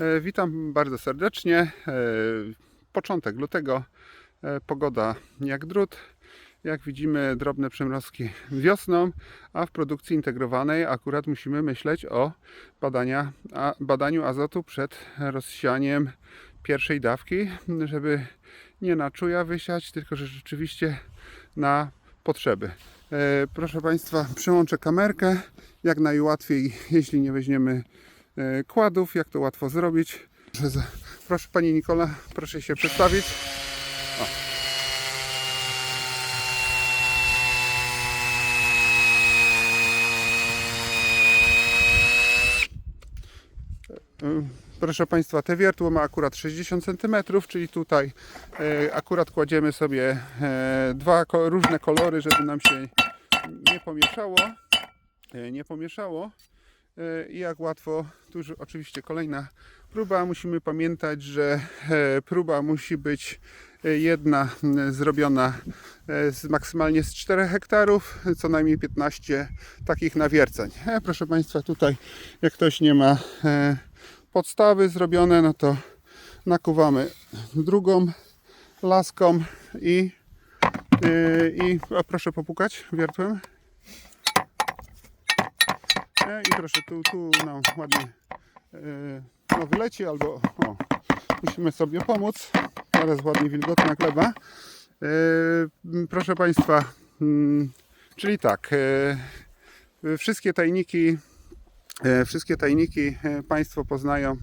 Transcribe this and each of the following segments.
E, Witam bardzo serdecznie. E, Początek lutego. E, Pogoda jak drut. Jak widzimy, drobne przymrozki wiosną, a w produkcji integrowanej akurat musimy myśleć o badania, a, badaniu azotu przed rozsianiem pierwszej dawki, żeby nie na czuja wysiać, tylko że rzeczywiście na potrzeby. Proszę Państwa, przyłączę kamerkę jak najłatwiej, jeśli nie weźmiemy kładów, jak to łatwo zrobić. Proszę, proszę Pani Nikola, proszę się przedstawić. Y, Proszę Państwa, te wiertło ma akurat 60 cm, czyli tutaj e, akurat kładziemy sobie e, dwa różne kolory, żeby nam się nie pomieszało. E, Nie pomieszało. E, I jak łatwo, tu oczywiście kolejna próba. Musimy pamiętać, że e, próba musi być e, jedna zrobiona z, maksymalnie z 4 hektarów, co najmniej 15 takich nawierceń. Proszę Państwa, tutaj jak ktoś nie ma podstawy zrobione, no to nakuwamy drugą laską i, i o, proszę popukać wiertłem. E, I proszę tu, tu nam ładnie yy, no, wyleci albo o, musimy sobie pomóc. Teraz ładnie wilgotna gleba. Yy, proszę Państwa, mm, czyli tak, yy, wszystkie tajniki E, Wszystkie tajniki Państwo poznają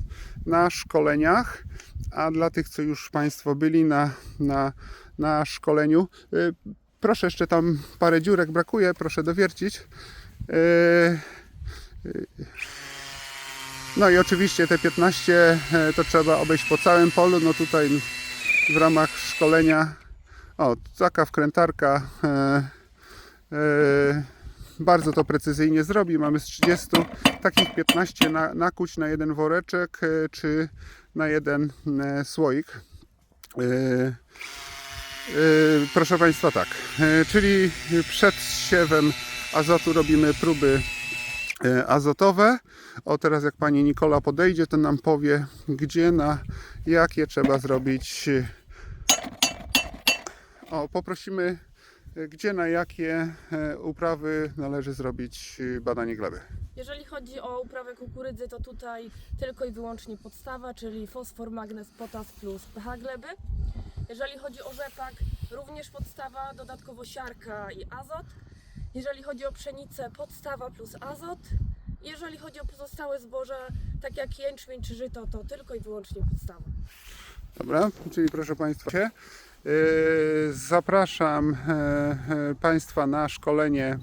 na szkoleniach, a dla tych, co już Państwo byli na, na, na szkoleniu, proszę jeszcze tam parę dziurek brakuje, proszę dowiercić. No i oczywiście te 15 e, to trzeba obejść po całym polu. No tutaj w ramach szkolenia, o, taka wkrętarka. e, e, bardzo to precyzyjnie zrobi. Mamy z 30 takich 15 na, nakuć na jeden woreczek czy na jeden słoik. Proszę Państwa, tak. Czyli przed siewem azotu robimy próby azotowe. O teraz jak pani Nikola podejdzie, to nam powie, gdzie na jakie trzeba zrobić. O, poprosimy, e, gdzie na jakie e, uprawy należy zrobić e, badanie gleby. Jeżeli chodzi o uprawę kukurydzy, to tutaj tylko i wyłącznie podstawa, czyli fosfor, magnez, potas plus pH gleby. Jeżeli chodzi o rzepak, również podstawa, dodatkowo siarka i azot. Jeżeli chodzi o pszenicę, podstawa plus azot. Jeżeli chodzi o pozostałe zboża, tak jak jęczmień czy żyto, to tylko i wyłącznie podstawa. Dobra, czyli proszę Państwa, e, zapraszam e, e, Państwa na szkolenie.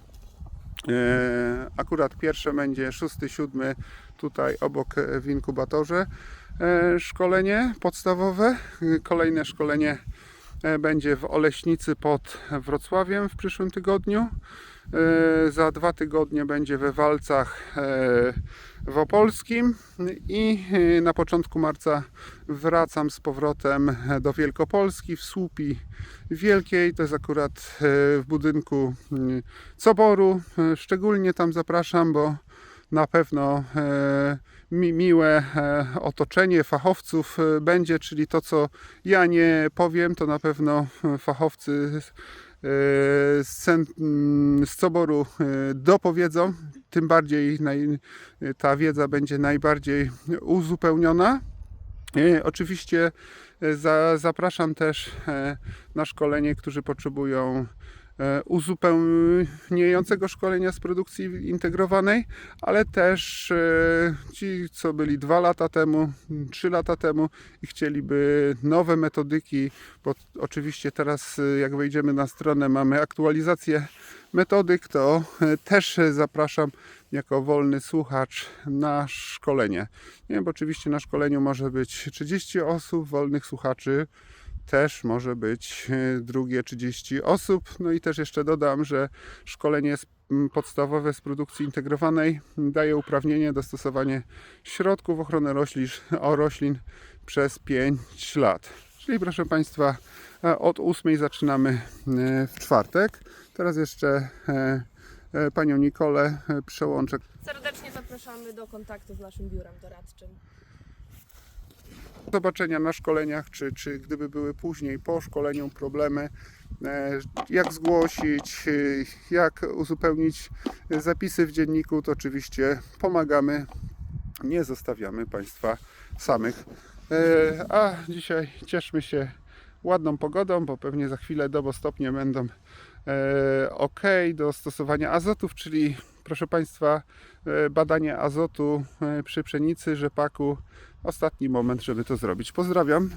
Akurat pierwsze będzie 6-7 tutaj obok w inkubatorze. Szkolenie podstawowe. Kolejne szkolenie będzie w Oleśnicy pod Wrocławiem w przyszłym tygodniu. E, Za dwa tygodnie będzie we Walcach e, w Opolskim i e, na początku marca wracam z powrotem do Wielkopolski w Słupi Wielkiej. To jest akurat w budynku Coboru. Szczególnie tam zapraszam, bo na pewno mi, miłe otoczenie fachowców będzie, czyli to, co ja nie powiem, to na pewno fachowcy z, cen, mm, e, dopowiedzą. Tym bardziej ta wiedza będzie najbardziej uzupełniona. E, Oczywiście za, zapraszam też na szkolenie, którzy potrzebują uzupełniającego szkolenia z produkcji integrowanej, ale też e, ci, co byli dwa lata temu, trzy lata temu i chcieliby nowe metodyki, bo oczywiście teraz e, jak wejdziemy na stronę mamy aktualizację metodyk, to e, też zapraszam jako wolny słuchacz na szkolenie. Nie, bo oczywiście na szkoleniu może być 30 osób, wolnych słuchaczy też może być e, drugie 30 osób. No i też jeszcze dodam, że szkolenie podstawowe z produkcji integrowanej daje uprawnienie do stosowania środków ochrony roślin, o roślin przez 5 lat. Czyli proszę Państwa, e, od 8 zaczynamy e, w czwartek. Teraz jeszcze Panią Nikolę przełączę Serdecznie zapraszamy do kontaktu z naszym biurem doradczym. Zobaczenia na szkoleniach, czy, czy gdyby były później po szkoleniu problemy, e, jak zgłosić, e, jak uzupełnić zapisy w dzienniku, to oczywiście pomagamy, nie zostawiamy Państwa samych. E, A dzisiaj cieszmy się ładną pogodą, bo pewnie za chwilę dobostopnie będą ok do stosowania azotów, czyli proszę Państwa, badanie azotu przy pszenicy, rzepaku. Ostatni moment, żeby to zrobić. Pozdrawiam.